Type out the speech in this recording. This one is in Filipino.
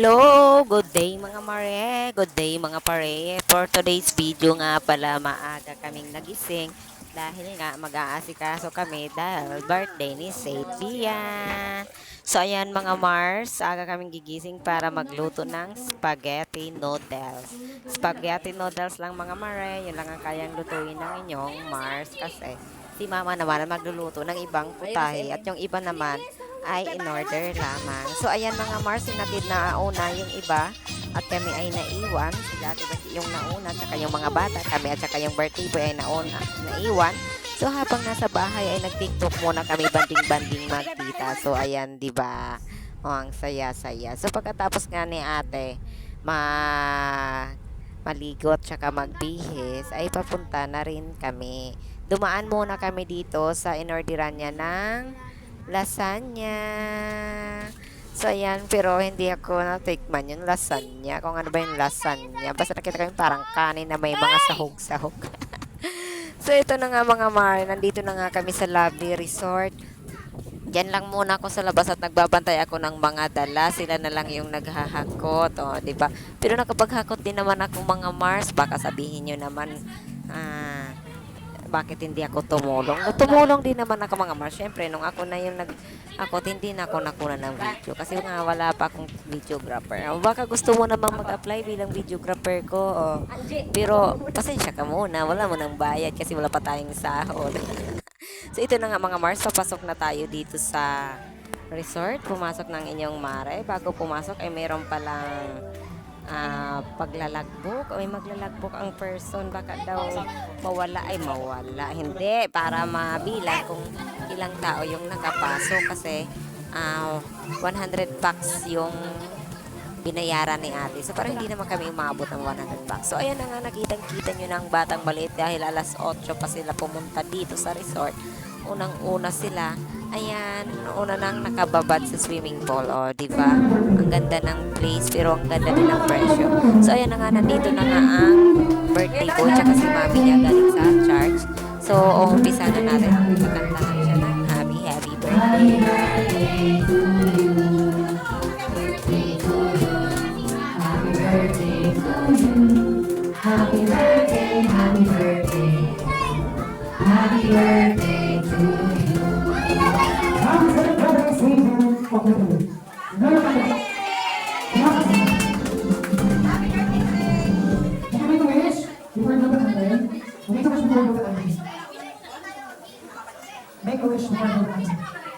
Hello! Good day mga mare! Good day mga pare! For today's video nga pala maaga kaming nagising dahil nga mag-aasikaso kami dahil birthday ni Saint Bian. So ayan mga Mars, aga kaming gigising para magluto ng spaghetti noodles. Spaghetti noodles lang mga mare, yun lang ang kayang lutuin ng inyong Mars kasi si mama naman magluluto ng ibang putahe at yung iba naman ay in order lamang. So, ayan mga Mars, sinatid na una yung iba at kami ay naiwan. Sila Ate yung nauna, tsaka yung mga bata, kami at tsaka yung birthday boy ay nauna, naiwan. So, habang nasa bahay ay nag-tiktok muna kami banding-banding magtita. So, ayan, di ba? Oh, ang saya-saya. So, pagkatapos nga ni ate, ma maligot tsaka magbihis, ay papunta na rin kami. Dumaan muna kami dito sa inorderan niya ng lasagna. So, ayan. Pero hindi ako natikman yung lasagna. Kung ano ba yung lasagna. Basta nakita ko yung parang kanin na may mga sahog-sahog. so, ito na nga mga mar. Nandito na nga kami sa Lovely Resort. Diyan lang muna ako sa labas at nagbabantay ako ng mga dala. Sila na lang yung naghahakot. O, di ba? Pero nakapaghakot din naman ako mga Mars. Baka sabihin nyo naman, ah, bakit hindi ako tumulong. Tumulong din naman ako mga Mars. Siyempre, nung ako na yung nag ako hindi na ako nakuna ng video kasi nga wala pa akong videographer. O baka gusto mo namang mag-apply bilang videographer ko. O, pero pasensya ka muna, wala mo nang bayad kasi wala pa tayong sahod. so ito na nga mga Mars, papasok na tayo dito sa resort. Pumasok ng inyong mare. Bago pumasok ay mayroon palang ah paglalagbok o may maglalagbok ang person. Baka daw mawala. Ay mawala. Hindi. Para mabilang kung ilang tao yung nakapasok. Kasi ah 100 bucks yung binayaran ni ate. So, parang hindi naman kami umabot ng 100 bucks. So, ayan na nga, nakitang-kita nyo ng batang maliit. Dahil alas 8 pa sila pumunta dito sa resort. Unang-una sila, ayan, una nang nakababad sa swimming pool. O, di ba? Ang ganda ng place, pero ang ganda din ng presyo. So, ayan na nga, nandito na nga ang birthday boy, tsaka si mami niya galing sa church. So, umpisa na natin kakantahan siya ng happy, happy birthday. Happy birthday, happy birthday, happy birthday to you. What?